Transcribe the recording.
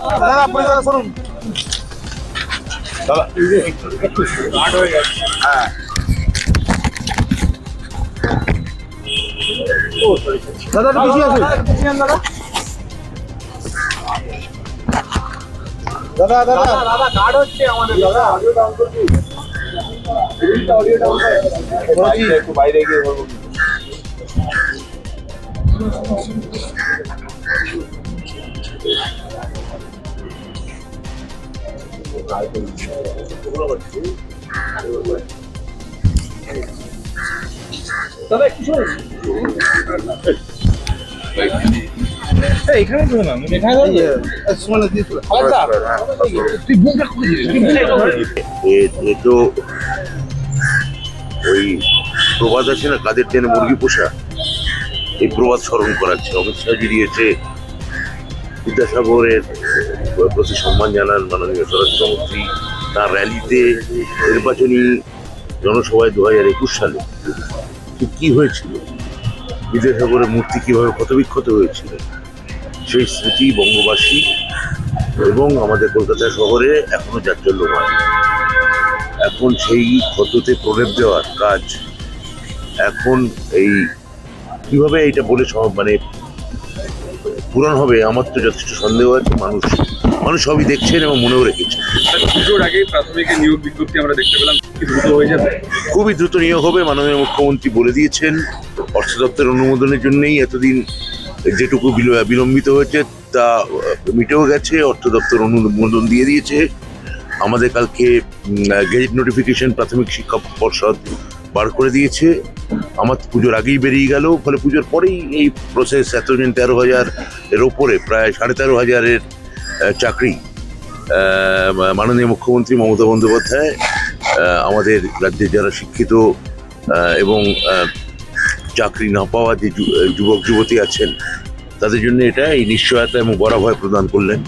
দাদা শুনুন দাদা হ্যাঁ দাদা পিছিয়ে আসুন দাদা দাদা। দাদা কার্ড হচ্ছে আমাদের দাদা। অডিও ডাউন করছি অডিও ডাউন একটু বাইরে গিয়ে বলব ওই প্রবাদ আছে না কাদের টেনে মুরগি পোষা? এই প্রবাদ স্মরণ করাচ্ছে শাহজি দিয়েছে বিদ্যাসাগরের প্রতি সম্মান জানান মাননীয় স্বরাষ্ট্রমন্ত্রী তার র্যালিতে নির্বাচনী জনসভায় দু হাজার একুশ সালে কি হয়েছিল? বিদ্যাসাগরের মূর্তি কীভাবে ক্ষতবিক্ষত হয়েছিল? সেই স্মৃতি বঙ্গবাসী এবং আমাদের কলকাতা শহরে এখনও জাজ্জল্যমান। এখন সেই ক্ষততে প্রলেপ দেওয়ার কাজ, এখন এই কীভাবে এটা বলে মানে পূরণ হবে আমার তো যথেষ্ট সন্দেহ আছে মানুষ মানুষ সবই দেখছেন এবং মনেও রেখেছেন। পুজোর আগে প্রাথমিক নিয়োগ বিজ্ঞপ্তি আমরা দেখতে পেলাম দ্রুত হয়ে যাবে? খুবই দ্রুত নিয়োগ হবে মাননীয় মুখ্যমন্ত্রী বলে দিয়েছেন অর্থ দপ্তরের অনুমোদনের জন্যই এতদিন যেটুকু বিল- বিলম্বিত হয়েছে তা মিটেও গেছে অর্থ দপ্তর অনুমোদন দিয়ে দিয়েছে। আমাদের কালকে গেজেট নোটিফিকেশন প্রাথমিক শিক্ষা পর্ষদ বার করে দিয়েছে। আমার পুজোর আগেই বেরিয়ে গেল, ফলে পুজোর পরেই এই প্রসেস এতদিন তেরো হাজার এর ওপরে, প্রায় সাড়ে তেরো হাজারের চাকরি। মাননীয় মুখ্যমন্ত্রী মমতা বন্দ্যোপাধ্যায় আমাদের রাজ্যে যারা শিক্ষিত এবং চাকরি না পাওয়া যে যুবক, যুবতী আছেন, তাদের জন্য এটা এই নিশ্চয়তা এবং বরাভয় প্রদান করলেন।